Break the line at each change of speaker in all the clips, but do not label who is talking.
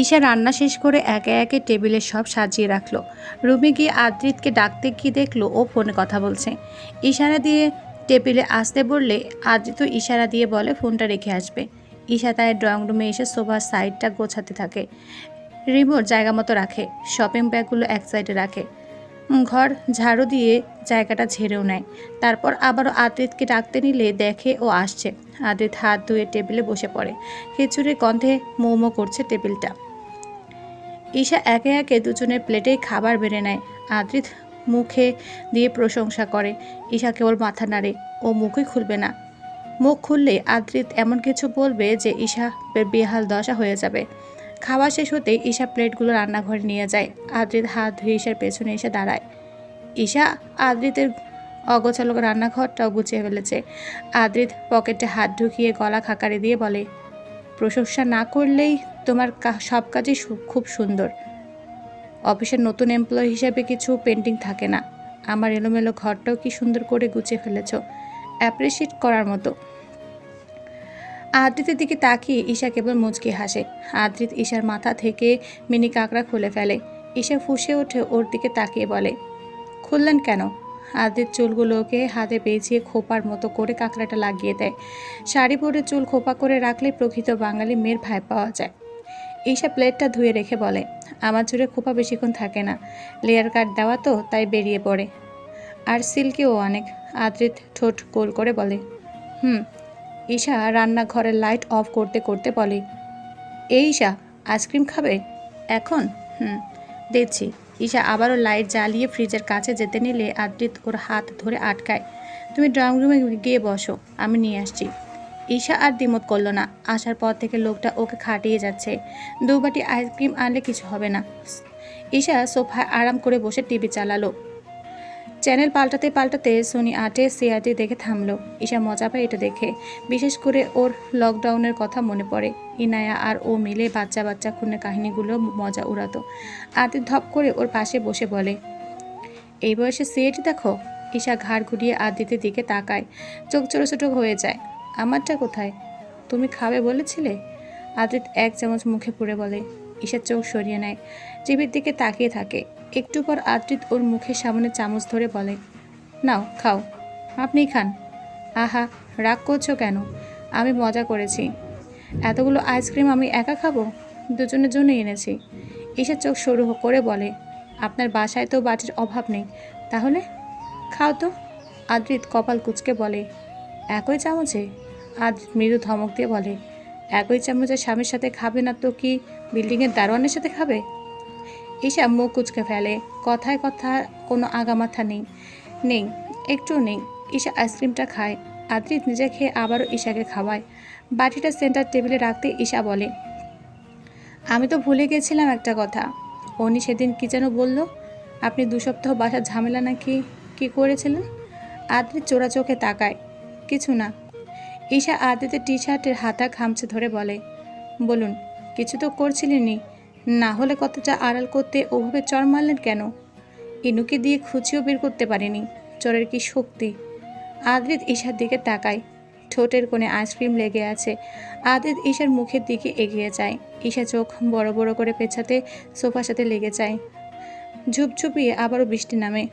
ঈশা রান্না শেষ করে একে একে টেবিলে সব সাজিয়ে রাখল। রুমে গিয়ে আদ্রিতকে ডাকতে গিয়ে দেখল ও ফোনে কথা বলছে। ইশারা দিয়ে টেবিলে আসতে বললে আদ্রিত ইশারা দিয়ে বলে, ফোনটা রেখে আসবে। ঈশা তাই ড্রয়িং রুমে এসে সোফার সাইডটা গোছাতে থাকে। রিমোট জায়গা মতো রাখে, শপিং ব্যাগগুলো এক সাইডে রাখে। ঘর ঝাড়ু দিয়ে জায়গাটা ঝেড়েও নেয়। তারপর আবারও আদ্রিতকে ডাকতে নিলে দেখে ও আসছে। আদ্রিত হাত ধুয়ে টেবিলে বসে পড়ে। খিচুড়ির গন্ধে মোমো করছে টেবিলটা। ঈশা একে একে দুজনের প্লেটেই খাবার বেড়ে নেয়। আদ্রিত মুখে দিয়ে প্রশংসা করে। ঈশা কেবল মাথা নাড়ে। ও মুখই খুলবে না। মুখ খুললে আদ্রিত এমন কিছু বলবে যে ঈশা বেহাল দশা হয়ে যাবে। খাওয়া শেষ হতেই ঈশা প্লেটগুলো রান্নাঘরে নিয়ে যায়। আদ্রিত হাত ধুয়ে ঈশার পেছনে এসে দাঁড়ায়। ঈশা আদ্রিতের অগোছালো রান্নাঘরটাও গুছিয়ে ফেলেছে। আদ্রিত পকেটে হাত ঢুকিয়ে গলা খাকারে দিয়ে বলে, প্রশংসা না করলেই তোমার সব কাজই খুব সুন্দর। অফিসের নতুন এমপ্লয়ি হিসেবে কিছু পেন্টিং থাকে না। আমার এলোমেলো ঘরটাও কি সুন্দর করে গুছিয়ে ফেলেছ। অ্যাপ্রিসিয়েট করার মতো। আদ্রিতের দিকে তাকিয়ে ঈশা কেবল মুচকি হাসে। আদ্রিত ঈশার মাথা থেকে মিনি কাঁকড়া খুলে ফেলে। ঈশা ফুঁসে ওঠে ওর দিকে তাকিয়ে বলে খুললেন কেন? আদ্রিত চুলগুলোকে হাতে পেঁচিয়ে খোপার মতো করে কাঁকড়াটা লাগিয়ে দেয়। শাড়ি পরে চুল খোপা করে রাখলে প্রকৃত বাঙালি মেয়ের ভাই পাওয়া যায়। ঈশা প্লেটটা ধুয়ে রেখে বলে, আমার চুলে খোপা বেশিক্ষণ থাকে না। লেয়ার কাট দেওয়া তো, তাই বেরিয়ে পড়ে। আর সিল্কিও অনেক, আদ্রিত ঠোঁট গোল করে বলে, হুম। ঈশা রান্নাঘরের লাইট অফ করতে করতে বলে, এই ঈশা, আইসক্রিম খাবে? এখন? হুম, দিচ্ছি। ঈশা আবারও লাইট জ্বালিয়ে ফ্রিজের কাছে যেতে নিলে আদ্রিত ওর হাত ধরে আটকায়। তুমি ড্রয়িং রুমে গিয়ে বসো, আমি নিয়ে আসছি। ঈশা আর দিমত করল না। আসার পর থেকে লোকটা ওকে খাটিয়ে যাচ্ছে। দুবাটি আইসক্রিম আনলে কিছু হবে না। ঈশা সোফায় আরাম করে বসে টিভি চালালো। চ্যানেল পাল্টাতে পাল্টাতে সোনি আটে সিআরটি দেখে থামলো। ঈশা মজা পায় এটা দেখে। বিশেষ করে ওর লকডাউনের কথা মনে পড়ে। ইনায়া আর ও মিলে বাচ্চা বাচ্চা খুনের কাহিনীগুলো মজা উড়াতো। আদি ধপ করে ওর পাশে বসে বলে, এই বয়সে সিআইটি দেখো? ঈশা ঘাড় ঘুরিয়ে আদিতের দিকে তাকায়। চোখ ছোটো ছোটো হয়ে যায়। আমারটা কোথায়? তুমি খাবে বলেছিলে? আদিত এক চামচ মুখে পুড়ে বলে। ঈশার চোখ সরিয়ে নেয়। টিভির দিকে তাকিয়ে থাকে। একটু পর আদ্রিত ওর মুখের সামনে চামচ ধরে বলে, নাও, খাও। আপনিই খান। আহা, রাগ করছ কেন? আমি মজা করেছি। এতগুলো আইসক্রিম আমি একা খাব? দুজনের জন্য এনেছি। ঈশার চোখ সরু করে বলে, আপনার বাসায় তো বাটির অভাব নেই, তাহলে খাও তো। আদ্রিত কপাল কুচকে বলে, একই চামচে? আদ্রিত মৃদু ধমক দিয়ে বলে, একই চামচে স্বামীর সাথে খাবে না তো কি বিল্ডিংয়ের দারোয়ানের সাথে খাবে? ঈশা মুখ কুচকে ফেলে। কথায় কথা কোনো আগামাথা নেই। নেই একটু নেই। ঈশা আইসক্রিমটা খায়। আদ্রিত নিজে খেয়ে আবারও ঈশাকে খাওয়ায়। বাটিটা সেন্টার টেবিলে রাখতে ঈশা বলে, আমি তো ভুলে গেছিলাম একটা কথা। উনি সেদিন কী যেন বলল, আপনি দু সপ্তাহ বাসার ঝামেলা নাকি কি করেছিলেন? আদ্রিত চোরা চোখে তাকায়, কিছু না। ঈশা আদ্রিতের টি শার্টের হাতা খামচে ধরে বলে, বলুন, কিছু তো করছিলেনই। না হলে কতটা আড়াল করতে ওভাবে চর মারলেন কেন? ইনুকে দিয়ে খুঁচিও বের করতে পারেনি। চরের কি শক্তি? আদ্রিত ঈশার দিকে তাকায়। ঠোঁটের কোণে আইসক্রিম লেগে আছে। আদ্রিত ঈশার মুখের দিকে এগিয়ে যায়। ঈশা চোখ বড় বড় করে পেছাতে সোফার সাথে লেগে যায়। ঝুপঝুপিয়ে আবারও বৃষ্টি নামে।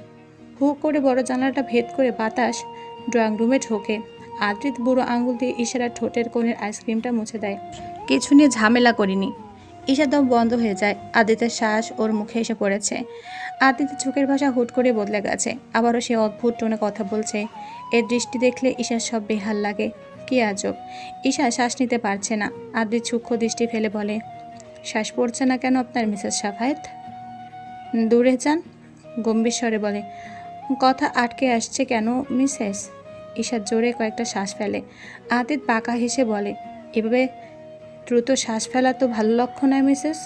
হু করে বড় জানালাটা ভেদ করে বাতাস ড্রয়িং রুমে ঢোকে। আদ্রিত বুড়ো আঙুল দিয়ে ইশারা ঠোঁটের কোণের আইসক্রিমটা মুছে দেয়। কিছু নিয়ে ঝামেলা করিনি। ঈশার দম বন্ধ হয়ে যায়। আদিতের শ্বাস ওর মুখে এসে পড়েছে। আদিতের চোখের ভাষা হুট করে বদলে গেছে। আবারও সে অদ্ভুত টোনে কথা বলছে। এর দৃষ্টি দেখলে ঈশার সব বেহাল লাগে। কি আজব। ঈশা শ্বাস নিতে পারছে না। আদিত সূক্ষ্ম দৃষ্টি ফেলে বলে, শ্বাস পড়ছে না কেন আপনার, মিসেস সাফায়েত? দূরে যান, গম্ভীর স্বরে বলে। কথা আটকে আসছে কেন, মিসেস? ঈশার জোরে কয়েকটা শ্বাস ফেলে। আদিত বাঁকা হেসে বলে, এভাবে দ্রুত শ্বাস ফেলা তো ভালো লক্ষণ নয়, মিসেস।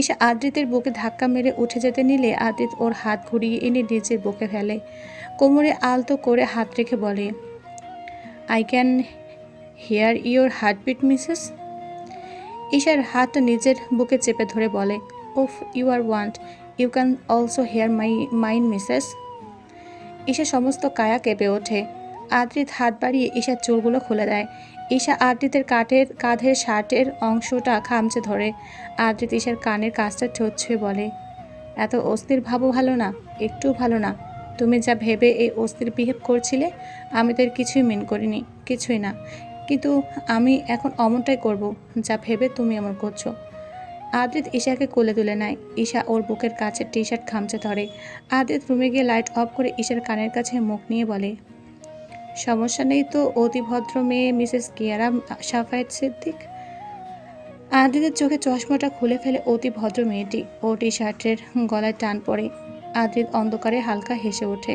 ঈশা আদ্রিতের বুকে ধাক্কা মেরে উঠে যেতে নিলে আদিত ওর হাত ঘুরিয়ে এনে নিজের বুকে ফেলে। কোমরে আলতো করে হাত রেখে বলে I can hear your heartbeat Mrs? ঈশার হাতটা নিজের বুকে চেপে ধরে বলে of you are want you can also hear my mind Mrs? Isha সমস্ত কায়া কেঁপে ওঠে। আদ্রিত হাত বাড়িয়ে ঈশার চুলগুলো খুলে দেয়। ঈশা আদ্রিতের কাঠের, কাঁধের শার্টের অংশটা খামচে ধরে। আদ্রিত ঈশার কানের কাজটা ঠোঁট বলে। এত অস্থির ভাবও ভালো না একটু ভালো না। তুমি যা ভেবে এই অস্থির বিহেভ করছিলে, আমি তো এর কিছুই মেন করিনি, কিছুই না। কিন্তু আমি এখন অমনটাই করব, যা ভেবে তুমি এমন করছ। আদ্রিত ঈশাকে কোলে তুলে নেয়। ঈশা ওর বুকের কাছে টি শার্ট খামচে ধরে। আদ্রিত রুমে গিয়ে লাইট অফ করে ঈশার কানের কাছে মুখ নিয়ে বলে সমস্যা নেই তো, অতি ভদ্র মেয়ে মিসেস কিয়ারা সাফায়েত সিদ্দিক। আদ্রিতের চোখে চশমাটা খুলে ফেলে অতি ভদ্র মেয়েটি। ও টি শার্টের গলায় টান পড়ে। আদ্রিত অন্ধকারে হালকা হেসে ওঠে।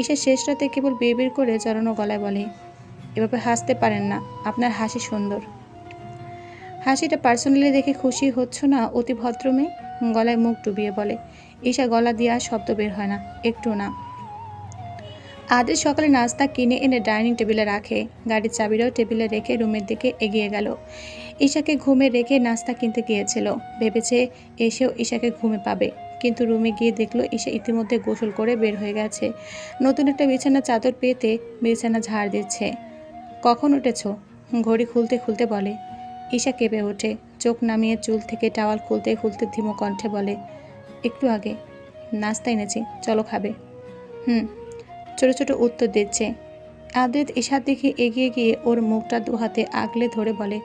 ঈশা শেষ রাতে কেবল বেবির করে জড়ানো গলায় বলে, এভাবে হাসতে পারেন না, আপনার হাসি সুন্দর। হাসিটা পার্সোনালি দেখে খুশি হচ্ছ না, অতি ভদ্র মেয়ে? গলায় মুখ ডুবিয়ে বলে। ঈশা গলা দিয়ে আর শব্দ বের হয় না, একটু না। আদের সকালে নাস্তা কিনে এনে ডাইনিং টেবিলে রাখে। গাড়ির চাবিটাও টেবিলে রেখে রুমের দিকে এগিয়ে গেল। ঈশাকে ঘুমে রেখে নাস্তা কিনতে গিয়েছিল। ভেবেছে এসেও ঈশাকে ঘুমে পাবে। কিন্তু রুমে গিয়ে দেখল ঈশা ইতিমধ্যে গোসল করে বের হয়ে গেছে। নতুন একটা বিছানা চাদর পেতে বিছানা ঝাড় দিচ্ছে। কখন উঠেছ? ঘড়ি খুলতে খুলতে বলে। ঈশা কেঁপে ওঠে। চোখ নামিয়ে চুল থেকে টাওয়াল খুলতে খুলতে ধীমো কণ্ঠে বলে, একটু আগে। নাস্তা এনেছি। চলো খাবে। হুম। ছোট ছোট উত্তর দিচ্ছে। আদ্রিত ঈশার দিকে এগিয়ে গিয়ে ওর মুখটা দু হাতে আগলে ধরে বলে,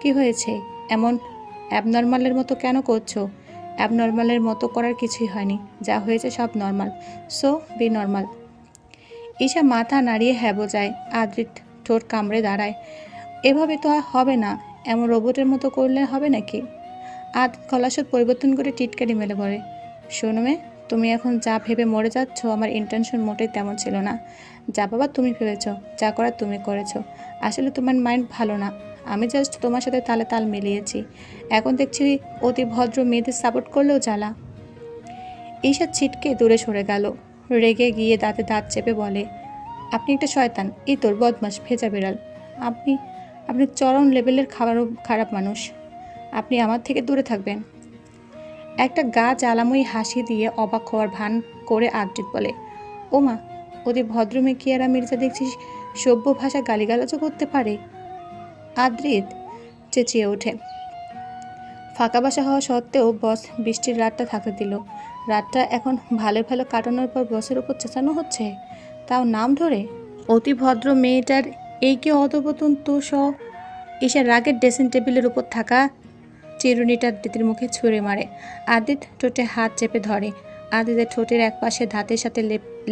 কি হয়েছে? এমন অ্যাবনর্মালের মতো কেন করছ? অ্যাবনর্মালের মতো করার কিছুই হয়নি। যা হয়েছে সব normal so be normal Isha মাথা নাড়িয়ে হ্যাঁ বোঝায় আদ্রিত ঠোঁট কামড়ে দাঁড়ায়। এভাবে তো আর হবে না। এমন রোবটের মতো করলে হবে নাকি? আদ কলাশত পরিবর্তন করে টিটকারি মেলে পড়ে শোনো মে তুমি এখন যা ভেবে মরে যাচ্ছ, আমার ইন্টেনশন মোটেই তেমন ছিল না। যা বাবা, তুমি ভেবেছ, যা করার তুমি করেছ। আসলে তোমার মাইন্ড ভালো না। আমি জাস্ট তোমার সাথে তালে তাল মিলিয়েছি। এখন দেখছি অতি ভদ্র মেয়েদের সাপোর্ট করলেও জ্বালা। ঈশা ছিটকে দূরে সরে গেল। রেগে গিয়ে দাঁতে দাঁত চেপে বলে, আপনি একটা শয়তান। এই তোর বদমাস, ভেজা বিড়াল। আপনি আপনি চরম লেভেলের খাবারও খারাপ মানুষ। আপনি আমার থেকে দূরে থাকবেন। একটা গা জ্বালাময়ী হাসি দিয়ে অবাক হওয়ার ভান করে আদ্রিত বলে, ওমা, ওদের ভদ্রমে কিয়ারা মির্জা দেখছিস? সভ্য ভাষা গালিগালাজও করতে পারে? আদ্রিত চেঁচিয়ে ওঠে। ফাঁকা বাসা হওয়া সত্ত্বেও বস বৃষ্টির রাতটা থাকতে দিল। রাতটা এখন ভালো ভালো কাটানোর পর বসের উপর চেঁচানো হচ্ছে? তাও নাম ধরে? অতি ভদ্র মেয়েটার এই কি অধপতন তো স এসে রাগের ড্রেসিং টেবিলের উপর থাকা চিরুনিটা দিদির মুখে ছুঁড়ে মারে। আদিত ঠোঁটে হাত চেপে ধরে। আদিতের ঠোঁটের এক পাশে ধাতের সাথে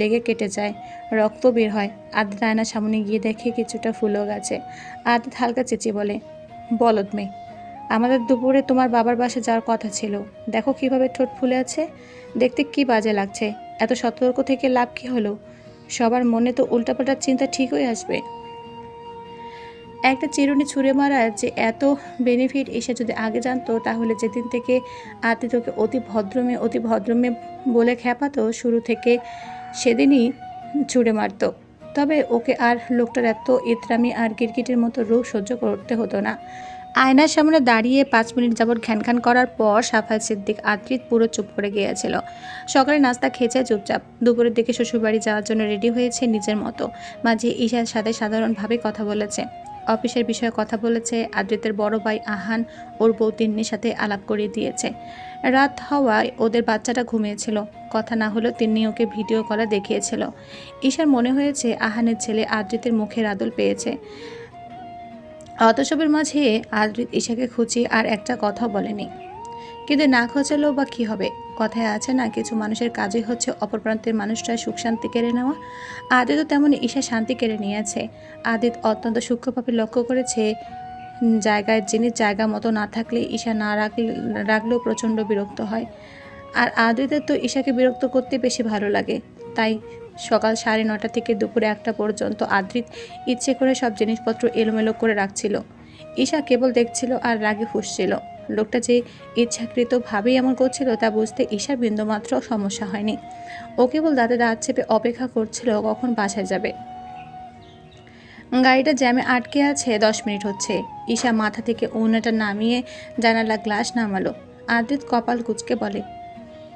লেগে কেটে যায়। রক্ত বের হয়। আদিত আয়নার সামনে গিয়ে দেখে কিছুটা ফুলও গেছে। আদিত হালকা চেঁচিয়ে বলে, বলদ মেয়ে, আমাদের দুপুরে তোমার বাবার বাসে যাওয়ার কথা ছিল। দেখো কীভাবে ঠোঁট ফুলে আছে। দেখতে কি বাজে লাগছে। এত সতর্ক থেকে লাভ কি হলো? সবার মনে তো উল্টাপাল্টার চিন্তা ঠিকই আসবে। একটা চিরুনি ছুঁড়ে মারার যে এত বেনিফিট এসে যদি আগে জানতো, তাহলে যেদিন থেকে আতিথকে অতি ভদ্রমে অতি ভদ্রমে বলে খেপাতো শুরু থেকে সেদিনই ছুঁড়ে মারতো। তবে ওকে আর লোকটার এত ইতরামি আর কিরকিটের মতো রোগ সহ্য করতে হতো না। আয়নার সামনে দাঁড়িয়ে পাঁচ মিনিট যাবৎ ঘ্যানঘ্যান করার পর সাফায় সিদ্দিক, আদ্রিত পুরো চুপ করে গিয়েছিল। সকালে নাস্তা খেয়েছে চুপচাপ। দুপুরের দিকে শ্বশুরবাড়ি যাওয়ার জন্য রেডি হয়েছে নিজের মতো। মাঝে ঈশার সাথে সাধারণভাবে কথা বলেছে। অফিসের বিষয়ে কথা বলেছে। আদ্রিতের বড় ভাই আহান ওর বউ তিন্নির সাথে আলাপ করিয়ে দিয়েছে। রাত হওয়ায় ওদের বাচ্চাটা ঘুমিয়েছিল। কথা না হলেও তিন্নি ওকে ভিডিও কলে দেখিয়েছিল। ঈশার মনে হয়েছে আহানের ছেলে আদ্রিতের মুখের আদল পেয়েছে। অতসবের মাঝে আদ্রিত ঈশাকে খুঁচিয়ে আর একটা কথা বলেনি। কিন্তু না খোঁচালেও বা কী হবে? কথায় আছে না, কিছু মানুষের কাজই হচ্ছে অপর প্রান্তের মানুষটা সুখ শান্তি কেড়ে নেওয়া। আদিতও তেমনই ঈশা শান্তি কেড়ে নিয়েছে। আদিত অত্যন্ত সূক্ষ্মভাবে লক্ষ্য করেছে জায়গায় জিনিস জায়গা মতো না থাকলে ঈশা না রাখলে, রাখলেও প্রচণ্ড বিরক্ত হয়। আর আদিতের তো ঈশাকে বিরক্ত করতে বেশি ভালো লাগে। তাই সকাল সাড়ে নটা থেকে দুপুরে একটা পর্যন্ত আদ্রিত ইচ্ছে করে সব জিনিসপত্র এলোমেলো করে রাখছিল। ঈশা কেবল দেখছিল আর রাগে ফুসছিল। লোকটা যে ইচ্ছাকৃতভাবেই এমন করছিল তা বুঝতে ঈশার বিন্দুমাত্র সমস্যা হয়নি। ও কেবল দাঁতে দাঁত চেপে অপেক্ষা করছিল কখন বাসায় যাবে। গাড়িটা জ্যামে আটকে আছে, দশ মিনিট হচ্ছে। ঈশা মাথা থেকে ওনাটা নামিয়ে জানালা গ্লাস নামালো। আদিত কপাল কুচকে বলে,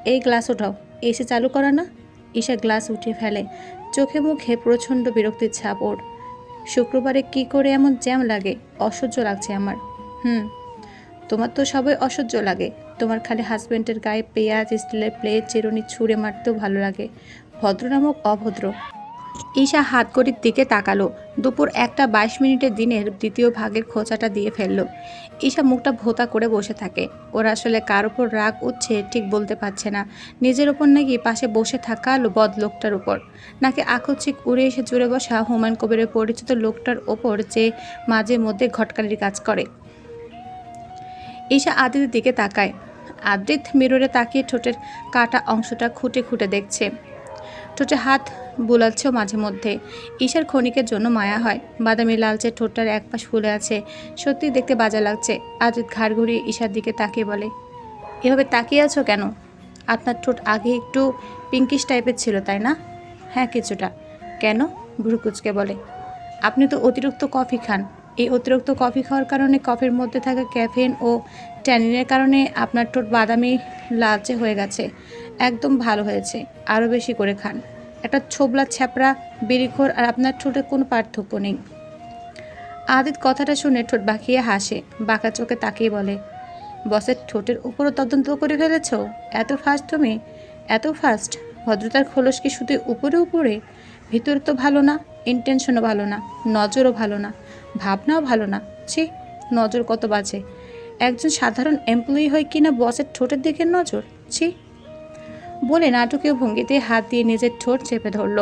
এই গ্লাস ওঠাও, এসে চালু করা না? ঈশা গ্লাস উঠিয়ে ফেলে। চোখে মুখে প্রচণ্ড বিরক্তির ছাপ ওর। শুক্রবারে কি করে এমন জ্যাম লাগে? অসহ্য লাগছে আমার। হুম, তোমার তো সবাই অসহ্য লাগে। তোমার খালি হাজব্যান্ডের গায়ে পেঁয়াজ, স্টিলের প্লেট চেরুনি ছুঁড়ে মারতেও ভালো লাগে। ভদ্র নামক অভদ্র। ঈশা হাত ঘড়ির দিকে তাকালো। দুপুর একটা বাইশ মিনিটের দিনের দ্বিতীয় ভাগের খোঁচাটা দিয়ে ফেলল। ঈশা মুখটা ভোতা করে বসে থাকে। ওরা আসলে কার উপর রাগ উঠছে ঠিক বলতে পারছে না। নিজের ওপর নাকি পাশে বসে থাকা বদ লোকটার উপর। নাকি আকস্মিক উড়ে এসে জুড়ে বসা হুমায়ুন কবিরের পরিচিত লোকটার ওপর যে মাঝে মধ্যে ঘটকালির কাজ করে। ঈশা আদিতের দিকে তাকায়। আদিত মিররে তাকিয়ে ঠোঁটের কাটা অংশটা খুঁটে খুঁটে দেখছে। ঠোঁটে হাত বুলাচ্ছেও মাঝে মধ্যে। ঈশার ক্ষণিকের জন্য মায়া হয়। বাদামি লালচে ঠোঁটটার এক পাশ ফুলে আছে। সত্যি দেখতে বাজা লাগছে। আদিত ঘাড় ঘুরিয়ে ঈশার দিকে তাকিয়ে বলে, এভাবে তাকিয়ে আছো কেন? আপনার ঠোঁট আগে একটু পিঙ্কিশ টাইপের ছিল, তাই না? হ্যাঁ কিছুটা। কেন? ভ্রুকুচকে বলে, আপনি তো অতিরিক্ত কফি খান। এই অতিরিক্ত কফি খাওয়ার কারণে কফির মধ্যে থাকা ক্যাফেন ও ট্যানিনের কারণে আপনার ঠোঁট বাদামি, লালচে হয়ে গেছে। একদম ভালো হয়েছে। আরও বেশি করে খান। একটা ছোবলা ছ্যাপড়া বিড়িখোর আর আপনার ঠোঁটে কোনো পার্থক্য নেই। আদিত কথাটা শুনে ঠোঁট বাঁকিয়ে হাসে, বাঁকা চোখে তাকিয়ে বলে, বসের ঠোঁটের উপরও তদন্ত করে ফেলেছ? এত ফাস্ট তুমি? এত ফাস্ট ভদ্রতার খোলস কি শুধু উপরে উপরে? ভিতরে তো ভালো না ইন্টেনশনও ভালো না, নজরও ভালো না, ভাবনাও ভালো না। ছি, নজর কত বাজে? একজন সাধারণ এমপ্লয়ি হয় কিনা বসের ঠোঁটের দিকে নজর? ছি বলে নাটকীয় ভঙ্গিতে হাত দিয়ে নিজের ঠোঁট চেপে ধরল।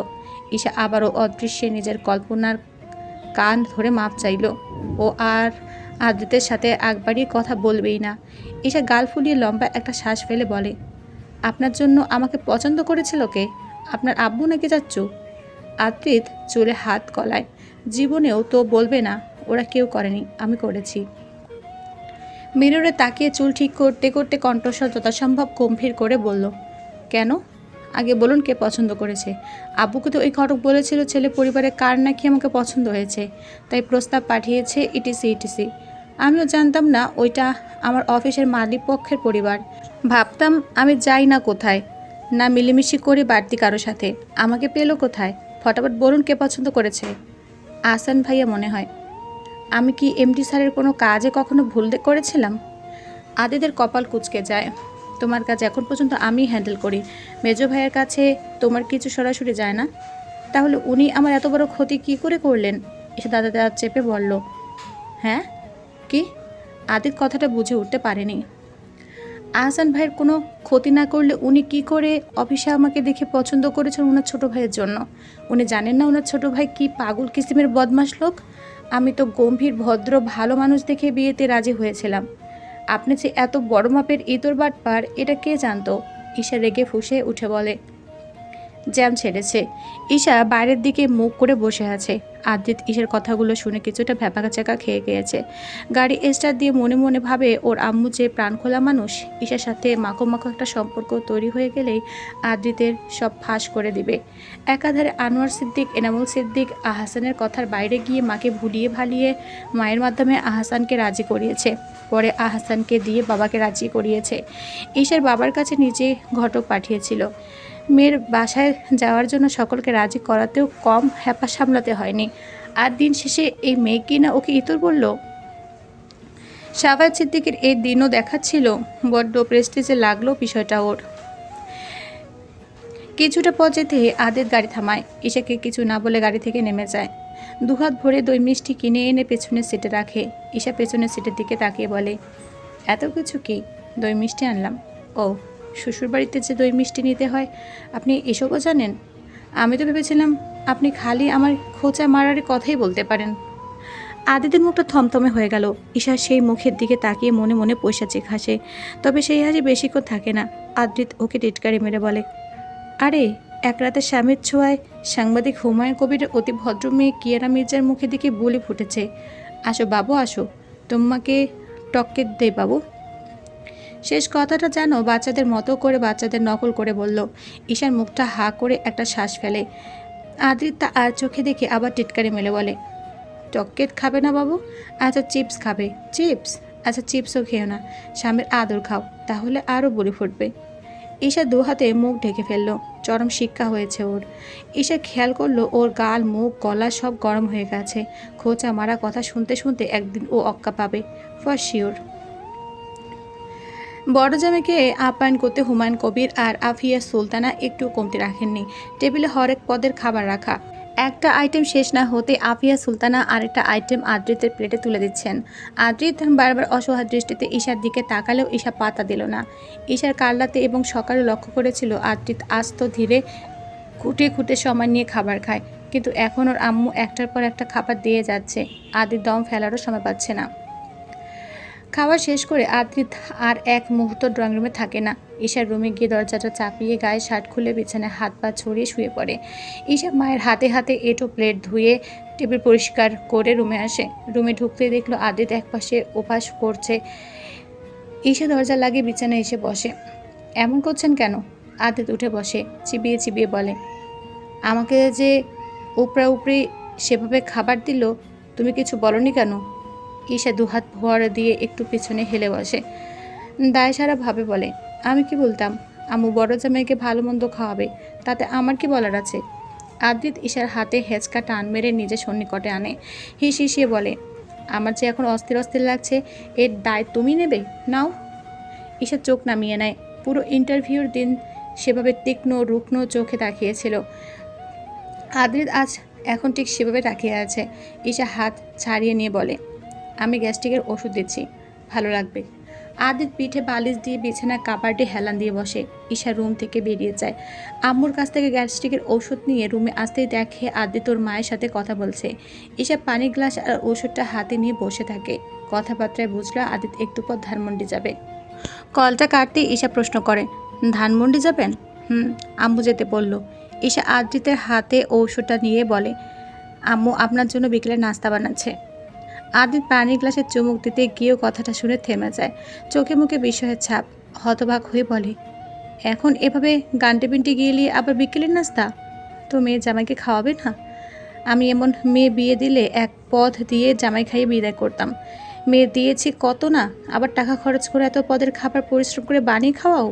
ঈশা আবারও অদৃশ্যে নিজের কল্পনার কান ধরে মাপ চাইল। ও আর আদিতের সাথে বাড়িয়ে কথা বলবেই না। ঈশা গাল ফুলিয়ে লম্বা একটা শ্বাস ফেলে বলে, আপনার জন্য আমাকে পছন্দ করেছিল কে? আপনার আব্বু নাকি যাচ্ছু? আদ্রিত চুলে হাত কলায় জীবনেও তো বলবে না, ওরা কেউ করেনি, আমি করেছি। মিররে তাকিয়ে চুল ঠিক করতে করতে কণ্ঠস্বর যথাসম্ভব গম্ভীর করে বলল কেন? আগে বলুন কে পছন্দ করেছে। আব্বুকে তো ওই ঘটক বলেছিল, ছেলে পরিবারে কার নাকি আমাকে পছন্দ হয়েছে? তাই প্রস্তাব পাঠিয়েছে ইটিসি ইটিসি। আমিও জানতাম না ওইটা আমার অফিসের মালিক পক্ষের পরিবার। ভাবতাম আমি যাই না কোথায়, না মিলেমিশি করি বাড়তি কারও সাথে। আমাকে পেল কোথায়? ফটাফট বলুন কে পছন্দ করেছে? আসান ভাইয়া মনে হয়। আমি কি এমডি স্যারের কোনো কাজে কখনো ভুল করেছিলাম? আদিদের কপাল কুচকে যায়। তোমার কাজ এখন পর্যন্ত আমি হ্যান্ডেল করি। মেজো ভাইয়ের কাছে তোমার কিছু সরাসরি যায় না। তাহলে উনি আমার এত বড় ক্ষতি কি করে করলেন? এসে দাদা দাদা চেপে বলল হ্যাঁ? কি? আদিত কথাটা বুঝে উঠতে পারেনি। আহসান ভাইয়ের কোনো ক্ষতি না করলে উনি কি করে অফিসে আমাকে দেখে পছন্দ করেছেন ওনার ছোটো ভাইয়ের জন্য? উনি জানেন না ওনার ছোটো ভাই কি পাগল কিসিমের বদমাস লোক? আমি তো গম্ভীর, ভদ্র, ভালো মানুষ দেখে বিয়েতে রাজি হয়েছিলাম। আপনি যে এত বড় মাপের ইতর বাটপার এটা কে জানতো? ঈশা রেগে ফুসে উঠে বলে, জ্যাম ছেড়েছে। ঈশা বাইরের দিকে মুখ করে বসে আছে। আদিত ঈশার কথাগুলো শুনে কিছুটা ভ্যাপাকা চাকা খেয়ে গিয়েছে। গাড়ি স্টার্ট দিয়ে মনে মনে ভাবে, ওর আম্মু যে প্রাণখোলা মানুষ। ঈশার সাথে মাখো মাখো একটা সম্পর্ক তৈরি হয়ে গেলেই আদিতের সব ফাঁস করে দিবে। একাধারে আনোয়ার সিদ্দিক, এনামুল সিদ্দিক, আহসানের কথার বাইরে গিয়ে মাকে ভুলিয়ে ভালিয়ে মায়ের মাধ্যমে আহসানকে রাজি করিয়েছে। পরে আহসানকে দিয়ে বাবাকে রাজি করিয়েছে। ঈশার বাবার কাছে নিজে ঘটক পাঠিয়েছিল। মেয়ের বাসায় যাওয়ার জন্য সকলকে রাজি করাতেও কম হ্যাপা সামলাতে হয়নি। আর দিন শেষে এই মেয়ে কি না ওকে ইতর বলল? শাহবাজ সিদ্দিকের এই দিনও দেখাচ্ছিল। বড্ড প্রেস্টিজে লাগল বিষয়টা ওর। কিছুটা পথ যেতে আদের গাড়ি থামায়। ঈশাকে কিছু না বলে গাড়ি থেকে নেমে যায়। দুহাত ভরে দই মিষ্টি কিনে এনে পেছনের সিটে রাখে। ঈশা পেছনের সিটের দিকে তাকিয়ে বলে, এত কিছু কি? দই মিষ্টি আনলাম। ও, শ্বশুরবাড়িতে যে দই মিষ্টি নিতে হয়, আপনি এসবও জানেন? আমি তো ভেবেছিলাম আপনি খালি আমার খোঁচা মারার কথাই বলতে পারেন। আদিদের মুখটা থমথমে হয়ে গেল। ঈশা সেই মুখের দিকে তাকিয়ে মনে মনে পয়সা চেক হাসে। তবে সেই হাসি বেশিক্ষণ থাকে না। আদ্রিত ওকে টিটকারি মেরে বলে, আরে এক রাতে স্বামীর ছোঁয়ায় সাংবাদিক হুমায়ুন কবিরের অতি ভদ্র মেয়ে কিয়ারা মির্জার মুখে দিকে বলি ফুটেছে। আসো বাবু, আসো। তোমাকে টক্কে দে বাবু। শেষ কথাটা যেন বাচ্চাদের মতো করে বাচ্চাদের নকল করে বলল। ঈশার মুখটা হা করে একটা শ্বাস ফেলে। আদ্রিত আর চোখে দেখে আবার টিটকারি মেলে বলে চকলেট খাবে না বাবু? আচ্ছা চিপস খাবে। চিপস? আচ্ছা চিপসও খেও না। স্বামীর আদর খাও, তাহলে আরও বলি ফুটবে। ঈশা দু হাতে মুখ ঢেকে ফেলল। চরম শিক্ষা হয়েছে ওর। ঈশা খেয়াল করল ওর গাল, মুখ, গলা সব গরম হয়ে গেছে। খোঁচা মারা কথা শুনতে শুনতে একদিন ও অক্কা পাবে। ফর শিওর বড় জামাইকে আপ্যায়ন করতে হুমায়ুন কবির আর আফিয়া সুলতানা একটু কমতি রাখেননি। টেবিলে হরেক পদের খাবার রাখা। একটা আইটেম শেষ না হতে আফিয়া সুলতানা আরেকটা আইটেম আদ্রিতের প্লেটে তুলে দিচ্ছেন। আদ্রিত বারবার অসহায় দৃষ্টিতে ঈশার দিকে তাকালেও ঈশা পাতা দিল না। ঈশার কাল্লাতে এবং সকালে লক্ষ্য করেছিল আদ্রিত আস্ত, ধীরে, খুঁটে খুঁটে সময় নিয়ে খাবার খায়। কিন্তু এখন ওর আম্মু একটার পর একটা খাবার দিয়ে যাচ্ছে। আদির দম ফেলারও সময় পাচ্ছে না। খাওয়া শেষ করে আদ্রিত আর এক মুহূর্ত ড্রয়িং রুমে থাকে না। ঈশার রুমে গিয়ে দরজাটা চাপিয়ে গায়ে শার্ট খুলে বিছানায় হাত পা ছড়িয়ে শুয়ে পড়ে। ঈশা মায়ের হাতে হাতে এটো প্লেট ধুয়ে টেবিল পরিষ্কার করে রুমে আসে। রুমে ঢুকতে দেখল আদিত একপাশে উপাস করছে। ঈশা দরজা লাগিয়ে বিছানায় এসে বসে। এমন করছেন কেন? আদিত উঠে বসে, চিবিয়ে চিবিয়ে বলে, আমাকে যে উপরা উপরি সেভাবে খাবার দিল, তুমি কিছু বলনি কেন? ঈশা দুহাত ভরে দিয়ে একটু পিছনে হেলে বসে দায় সারা ভাবে বলে, আমি কি বলতাম? আমু বড় জামাইকে ভালো মন্দ খাওয়াবে, তাতে আমার কি বলার আছে? আদিত ঈশার হাতে হেঁচকা টান মেরে নিজে সন্নিকটে আনে। হিস হিসিয়ে বলে, আমার যে এখন অস্থির অস্থির লাগছে, এর দায় তুমি নেবে? নাও। ঈশা চোখ নামিয়ে নেয়। পুরো ইন্টারভিউর দিন সেভাবে তীক্ষ্ণ রুগ্ন চোখে তাকিয়েছিল। আদ্রিত আজ এখন ঠিক সেভাবে তাকিয়ে আছে। ঈশা হাত ছাড়িয়ে নিয়ে বলে আমি গ্যাস্ট্রিকের ওষুধ দিচ্ছি। ভালো লাগবে। আদিত পিঠে বালিশ দিয়ে বিছানায় কাবার্ডে হেলান দিয়ে বসে। ঈশা রুম থেকে বেরিয়ে যায়। আম্মুর কাছ থেকে গ্যাস্ট্রিকের ওষুধ নিয়ে রুমে আসতেই দেখে আদিত ওর মায়ের সাথে কথা বলছে। ঈশা পানির গ্লাস আর ওষুধটা হাতে নিয়ে বসে থাকে। কথাবার্তায় বুঝলো আদিত একটু পর ধানমন্ডি যাবে। কলটা কাটতে ঈশা প্রশ্ন করে, ধানমন্ডি যাবেন? হুম, আম্মু যেতে বলল। ঈশা আদিতের হাতে ঔষধটা নিয়ে বলে, আম্মু আপনার জন্য বিকেলে নাস্তা বানাচ্ছে। আদিত পানির গ্লাসে চুমুক দিতে গিয়েও কথাটা শুনে থেমে যায়। চোখে মুখে বিস্ময়ের ছাপ, হতবাক হয়ে বলে, এখন এভাবে গান্টে পিন্টে গিয়ে আবার বিকেলের নাস্তা? তো মেয়ে জামাইকে খাওয়াবে না? আমি এমন মেয়ে বিয়ে দিলে এক পদ দিয়ে জামাই খাইয়ে বিদায় করতাম। মেয়ে দিয়েছি কত না? আবার টাকা খরচ করে এত পদের খাবার পরিশ্রম করে বানিয়ে খাওয়াও?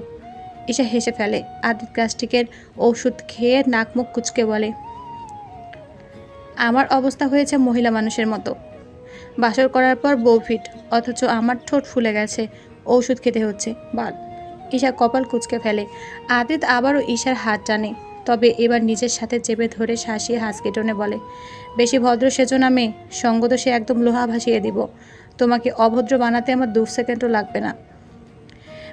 ঈশা হেসে ফেলে। আদিত গ্যাস্ট্রিকের ওষুধ খেয়ে নাক মুখ কুচকে বলে, আমার অবস্থা হয়েছে মহিলা মানুষের মতো। বাসর করার পর বউ ফিট, অথচ আমার ঠোঁট ফুলে গেছে, ওষুধ খেতে হচ্ছে বাল ঈশা কপাল কুচকে ফেলে। আদিত আবারও ঈশার হাত টানে, তবে এবার নিজের সাথে চেপে ধরে শাসিয়ে হাঁস কেটনে বলে, বেশি ভদ্র সেজো না মেয়ে, সঙ্গ সে একদম লোহা ভাসিয়ে দিব। তোমাকে অভদ্র বানাতে আমার দু সেকেন্ডও লাগবে না।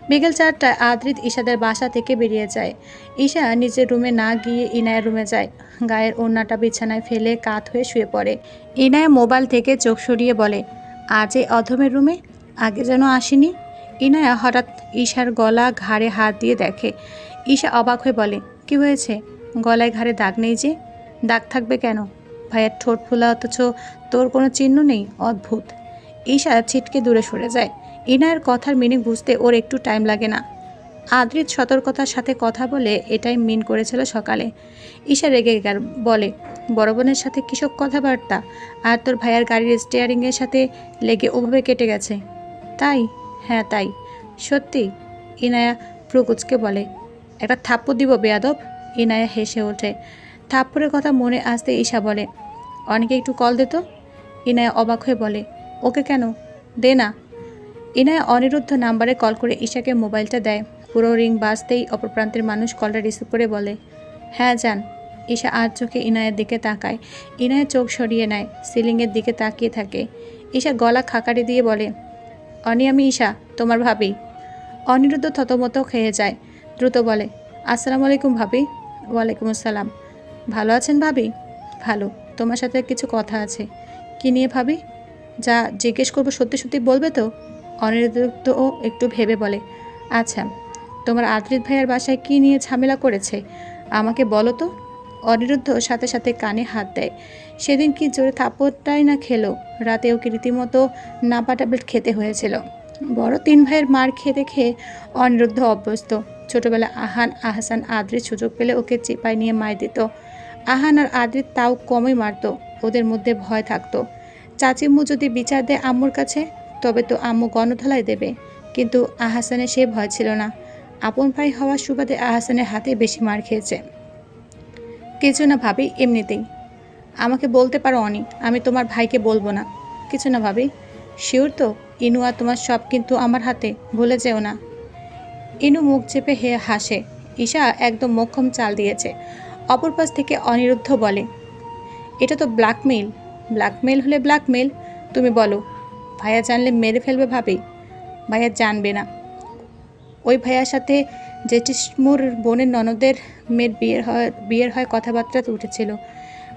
বিকেল চারটায় আদ্রিত ঈশাদের বাসা থেকে বেরিয়ে যায়। ঈশা নিজের রুমে না গিয়ে ইনায়ের রুমে যায়। গায়ের ওড়নাটা বিছানায় ফেলে কাত হয়ে শুয়ে পড়ে। ইনায়া মোবাইল থেকে চোখ সরিয়ে বলে, আজ এই অধমের রুমে? আগে যেন আসেনি? ইনায়া হঠাৎ ঈশার গলা ঘাড়ে হাত দিয়ে দেখে। ঈশা অবাক হয়ে বলে, কি হয়েছে? গলায় ঘাড়ে দাগ নেই যে? দাগ থাকবে কেন? ভাইয়ের ঠোঁট ফোলা অথচ তোর কোনো চিহ্ন নেই? অদ্ভুত! ঈশা ছিটকে দূরে সরে যায়। ইনায়ের কথার মিনিং বুঝতে ওর একটু টাইম লাগে না। আদ্রিত সতর্কতার সাথে কথা বলে এটাই মিন করেছিল সকালে। ঈশা রেগে গেল, বলে, বড় বোনের সাথে কিসব কথাবার্তা? আর তোর ভাইয়ার গাড়ির স্টিয়ারিংয়ের সাথে লেগে ওভাবে কেটে গেছে? তাই? হ্যাঁ তাই। সত্যি? ইনায়া প্রকুচকে বলে, একটা থাপ্পড় দিব বেয়াদব? ইনায়া হেসে ওঠে। থাপ্পড়ের কথা মনে আসতে ঈশা বলে, অনেকে একটু কল দিত ইনায়া অবাক হয়ে বলে, ওকে কেন? দে না। ইনায়া অনিরুদ্ধ নাম্বারে কল করে ঈশাকে মোবাইলটা দেয়। পুরো রিং বাজতেই অপর প্রান্তের মানুষ কলটা রিসিভ করে বলে হ্যাঁ যান। ঈশা আর চোখে ইনায়ের দিকে তাকায়। ইনায় চোখ সরিয়ে নেয়, সিলিংয়ের দিকে তাকিয়ে থাকে। ঈশা গলা খাকারি দিয়ে বলে, অনি, আমি ঈশা, তোমার ভাবি। অনিরুদ্ধ থতমত খেয়ে যায়, দ্রুত বলে, আসসালামু আলাইকুম ভাবি। ওয়ালাইকুম আসসালাম। ভালো আছেন ভাবি? ভালো। তোমার সাথে কিছু কথা আছে। কি নিয়ে ভাবি? যা জিজ্ঞেস করব সত্যি সত্যি বলবে তো? অনিরুদ্ধও একটু ভেবে বলে আচ্ছা তোমার আদ্রিত ভাইয়ার বাসায় কি নিয়ে ঝামেলা করেছে? আমাকে বলো তো। অনিরুদ্ধ সাথে সাথে কানে হাত দেয়, সেদিন কি জোরে থাপ্পড়টাই না খেলো? রাতে ওকে রীতিমতো নাপা ট্যাবলেট খেতে হয়েছিল? বড় তিন ভাইয়ের মার খেতে খেয়ে অনিরুদ্ধ অভ্যস্ত। ছোটবেলা আহান, আহসান, আদ্রিত সুযোগ পেলে ওকে চিপায় নিয়ে মায় দিত। আহান আর আদ্রিত তাও কমই মারতো, ওদের মধ্যে ভয় থাকতো। চাচিম্মু যদি বিচার দেয় আম্মুর কাছে তবে তো আম্মু গণধলাই দেবে। কিন্তু আহাসানের সে ভয় ছিল না। আপন ভাই হওয়ার সুবাদে আহসানের হাতে বেশি মার খেয়েছে। কিছু না ভাবি, এমনিতেই। আমাকে বলতে পারো অনি, আমি তোমার ভাইকে বলব না। কিছু না ভাবি। শিওর তো? ইনু আর তোমার সব কিন্তু আমার হাতে, ভুলে যেও না। ইনু মুখ চেপে হে হাসে। ঈশা একদম মোক্ষম চাল দিয়েছে। অপর পাশ থেকে অনিরুদ্ধ বলে, এটা তো ব্ল্যাকমেইল ব্ল্যাকমেইল হলে ব্ল্যাকমেইল তুমি বলো ভাইয়া জানলে মেরে ফেলবে ভাবে। ভাইয়া জানবে না। ওই ভাইয়ার সাথে জেঠিসমুর বোনের ননদের মেয়ের বিয়ের হয় বিয়ের হয় কথাবার্তা উঠেছিল।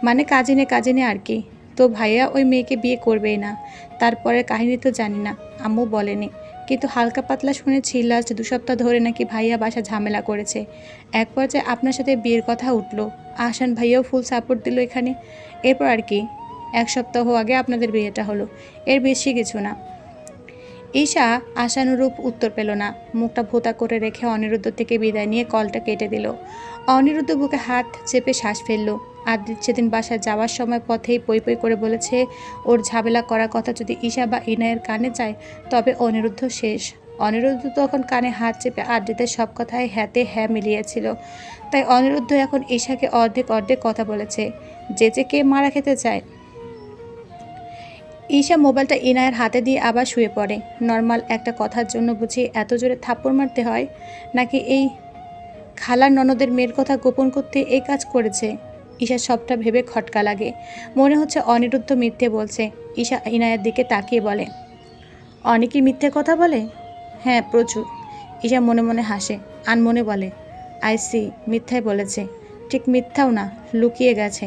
মানে কাজিনে কাজিনে আর কি। তো ভাইয়া ওই মেয়েকে বিয়ে করবেই না। তারপরে কাহিনী তো জানি না, আম্মু বলেনি। কিন্তু হালকা পাতলা শুনেছি লাস্ট দু সপ্তাহ ধরে নাকি ভাইয়া বাসা ঝামেলা করেছে। এক পর্যায়ে আপনার সাথে বিয়ের কথা উঠল। আহসান ভাইয়াও ফুল সাপোর্ট দিল এখানে। এরপর আর কি। এক সপ্তাহ আগে আপনাদের বিয়েটা হলো। এর বেশি কিছু না। ঈশা আশানুরূপ উত্তর পেল না। মুখটা ভোতা করে রেখে অনিরুদ্ধ থেকে বিদায় নিয়ে কলটা কেটে দিল। অনিরুদ্ধ বুকে হাত চেপে শ্বাস ফেলল। আদ্রিত সেদিন বাসায় যাওয়ার সময় পথেই পই পই করে বলেছে, ওর ঝামেলা করার কথা যদি ঈশা বা ইনায়ের কানে যায়, তবে অনিরুদ্ধ শেষ। অনিরুদ্ধ তখন কানে হাত চেপে আদ্রিতের সব কথায় হ্যাতে হ্যাঁ মিলিয়েছিল। তাই অনিরুদ্ধ এখন ঈশাকে অর্ধেক অর্ধেক কথা বলেছে। যে যে কে মারা খেতে চায় ঈশা মোবাইলটা ইনায়ের হাতে দিয়ে আবার শুয়ে পড়ে। নর্মাল একটা কথার জন্য বুঝি এত জোরে থাপ্পড় মারতে হয়? নাকি এই খালার ননদের মেয়ের কথা গোপন করতে এই কাজ করেছে? ঈশা সবটা ভেবে খটকা লাগে। মনে হচ্ছে অনিরুদ্ধ মিথ্যে বলছে। ঈশা ইনায়ের দিকে তাকিয়ে বলে অনেকই মিথ্যে কথা বলে? হ্যাঁ প্রচুর। ঈশা মনে মনে হাসে। আনমনে বলে, আই সি, মিথ্যাই বলেছে। ঠিক মিথ্যাও না, লুকিয়ে গেছে।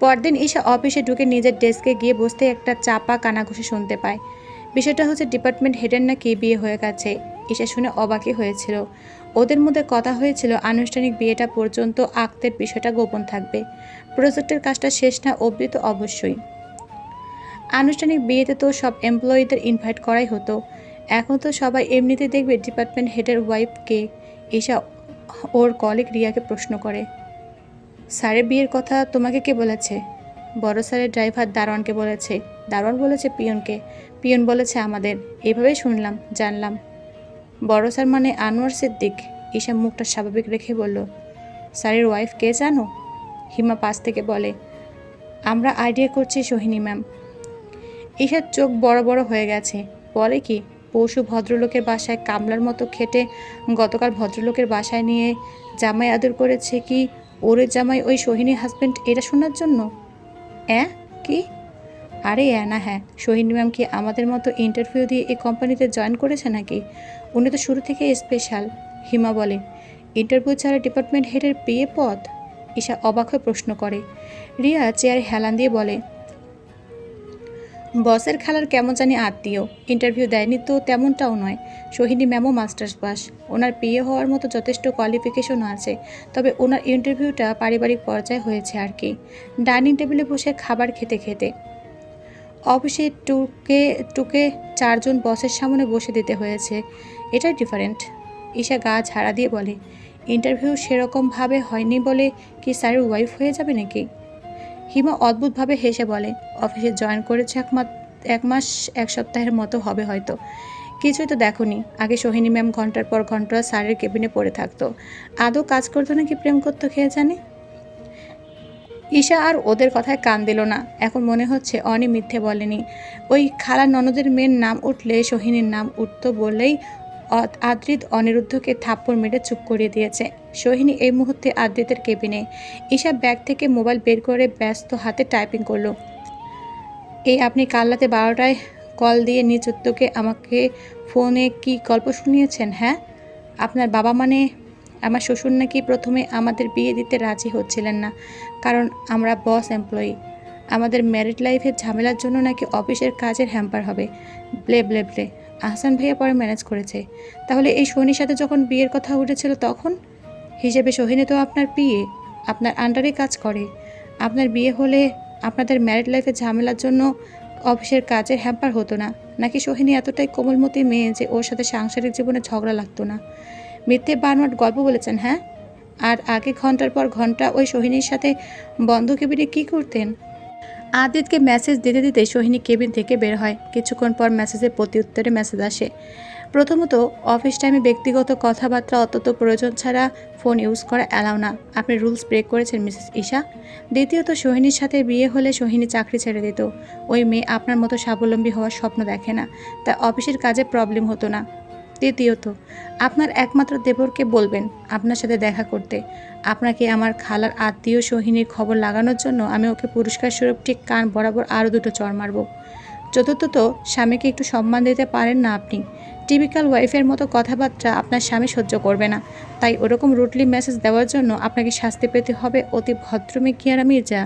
পরদিন ঈশা অফিসে ঢুকে নিজের ডেস্কে গিয়ে বসতে একটা চাপা কানাঘুষি শুনতে পায়। বিষয়টা হচ্ছে ডিপার্টমেন্ট হেডের নাকি বিয়ে হয়ে গেছে। ঈশা শুনে অবাকই হয়েছিল। ওদের মধ্যে কথা হয়েছিল, আনুষ্ঠানিক বিয়েটা পর্যন্ত আক্তের বিষয়টা গোপন থাকবে। প্রজেক্টের কাজটা শেষ না অবধি তো অবশ্যই। আনুষ্ঠানিক বিয়েতে তো সব এমপ্লয়িদের ইনভাইট করাই হতো। এখন তো সবাই এমনিতে দেখবে ডিপার্টমেন্ট হেডের ওয়াইফকে ঈশা ওর কলিগ রিয়াকে প্রশ্ন করে। স্যারের বিয়ের কথা তোমাকে কে বলেছে? বড় স্যারের ড্রাইভার দারোয়ানকে বলেছে। দারোয়ান বলেছে পিয়নকে। পিয়ন বলেছে আমাদের। এভাবেই শুনলাম, জানলাম। বড় স্যার মানে আনোয়ার সিদ্দিক। ঈশা মুখটা স্বাভাবিক রেখে বলল, স্যারের ওয়াইফ কে জানো? হিমা পাশ থেকে বলে, আমরা আইডিয়া করছি সোহিনী ম্যাম ঈশার চোখ বড় বড় হয়ে গেছে। বলে কি পশু ভদ্রলোকের বাসায় কামলার মতো খেটে গতকাল ভদ্রলোকের বাসায় নিয়ে জামাই আদর করেছে কি ওরে জামাই, ওই সোহিনী হাজব্যান্ড এটা শোনার জন্য? অ্যাঁ? কি? আরে অ্যাঁ, না হ্যাঁ। সোহিনী ম্যাম কি আমাদের মতো ইন্টারভিউ দিয়ে এই কোম্পানিতে জয়েন করেছে নাকি? উনি তো শুরু থেকে স্পেশাল হিমা বলে। ইন্টারভিউ ছাড়া ডিপার্টমেন্ট হেডের পেয়ে পথ? ঈশা অবাক হয়ে প্রশ্ন করে। রিয়া চেয়ারে হেলান দিয়ে বলে বসের খেলার কেমন জানি আত্মীয়। ইন্টারভিউ দেয়নি তো তেমনটাও নয়। সোহিনী ম্যামও মাস্টার্স পাস। ওনার বিয়ে হওয়ার মতো যথেষ্ট কোয়ালিফিকেশনও আছে, তবে ওনার ইন্টারভিউটা পারিবারিক পর্যায়ে হয়েছে আর কি। ডাইনিং টেবিলে বসে খাবার খেতে খেতে। অফিসে টুকে টুকে চারজন বসের সামনে বসে দিতে হয়েছে। এটাই ডিফারেন্ট ঈশা গা ঝাড়া দিয়ে বলে, ইন্টারভিউ সেরকমভাবে হয়নি বলে কি স্যারের ওয়াইফ হয়ে যাবে নাকি? হিমা অদ্ভুতভাবে হেসে বলে, অফিসে জয়েন করেছে এক মাস এক মাস এক সপ্তাহের মতো হবে হয়তো। কিছুই তো দেখোনি। আগে সোহিনী ম্যাম ঘণ্টার পর ঘণ্টা স্যারের কেবিনে পড়ে থাকতো। আদৌ কাজ করতো নাকি প্রেম করতো খেয়ে জানে? ঈশা আর ওদের কথায় কান দিল না। এখন মনে হচ্ছে অনি মিথ্যে বলেনি। ওই খালা ননদের মেয়ের নাম উঠলে সোহিনীর নাম উঠতো বলেই আদ্রিত অনিরুদ্ধকে থাপ্পড় মেরে চুপ করিয়ে দিয়েছে। সোহিনী এই মুহূর্তে আদ্রিতের কেবিনে। ঈশা ব্যাগ থেকে মোবাইল বের করে ব্যস্ত হাতে টাইপিং করল। এই আপনি কাল রাতে বারোটায় কল দিয়ে নিজ উদ্যোগে আমাকে ফোনে কি গল্প শুনিয়েছেন হ্যাঁ? আপনার বাবা মানে আমার শ্বশুর নাকি প্রথমে আমাদের বিয়ে দিতে রাজি হচ্ছিলেন না, কারণ আমরা বস এমপ্লয়ি। আমাদের ম্যারিড লাইফের ঝামেলার জন্য নাকি অফিসের কাজের হ্যাম্পার হবে। ব্লে ব্লে ব্লে আহসান ভাইয়া পরে ম্যানেজ করেছে। তাহলে এই সোহিনীর সাথে যখন বিয়ের কথা উঠেছিল তখন? হিসেবে সোহিনী তো আপনার বিয়ে আপনার আন্ডারে কাজ করে। আপনার বিয়ে হলে আপনাদের ম্যারিড লাইফের ঝামেলার জন্য অফিসের কাজের হ্যাম্পার হতো না। নাকি সোহিনী এতটাই কোমলমতি মেয়ে যে ওর সাথে সাংসারিক জীবনে ঝগড়া লাগতো না? মিথ্যে বানোয়াট গল্প বলেছেন হ্যাঁ? আর আগে ঘণ্টার পর ঘণ্টা ওই সোহিনীর সাথে বন্ধ কেবিনে কী করতেন? আদিতকে মেসেজ দিতে দিতে সোহিনী কেবিন থেকে বের হয়। কিছুক্ষণ পর মেসেজের প্রতি উত্তরে মেসেজ আসে। প্রথমত অফিস টাইমে ব্যক্তিগত কথাবার্তা অত্যন্ত প্রয়োজন ছাড়া ফোন ইউজ করা অ্যালাউ না। আপনি রুলস ব্রেক করেছেন মিসেস ঈশা। দ্বিতীয়ত, সোহিনীর সাথে বিয়ে হলে সোহিনী চাকরি ছেড়ে দিত। ওই মেয়ে আপনার মতো স্বাবলম্বী হওয়ার স্বপ্ন দেখে না। তাই অফিসের কাজে প্রবলেম হতো না। তৃতীয়ত, আপনার একমাত্র দেবরকে বলবেন আপনার সাথে দেখা করতে। আপনাকে আমার খালার আত্মীয় সোহিনীর খবর লাগানোর জন্য আমি ওকে পুরস্কার স্বরূপ ঠিক কান বরাবর আরও দুটো চর মারব। চতুর্থত, স্বামীকে একটু সম্মান দিতে পারেন না আপনি। টিপিক্যাল ওয়াইফের মতো কথাবার্তা আপনার স্বামী সহ্য করবে না। তাই ওরকম রুটলি মেসেজ দেওয়ার জন্য আপনাকে শাস্তি পেতে হবে অতি ভদ্রমে কিয়ারা মির্জা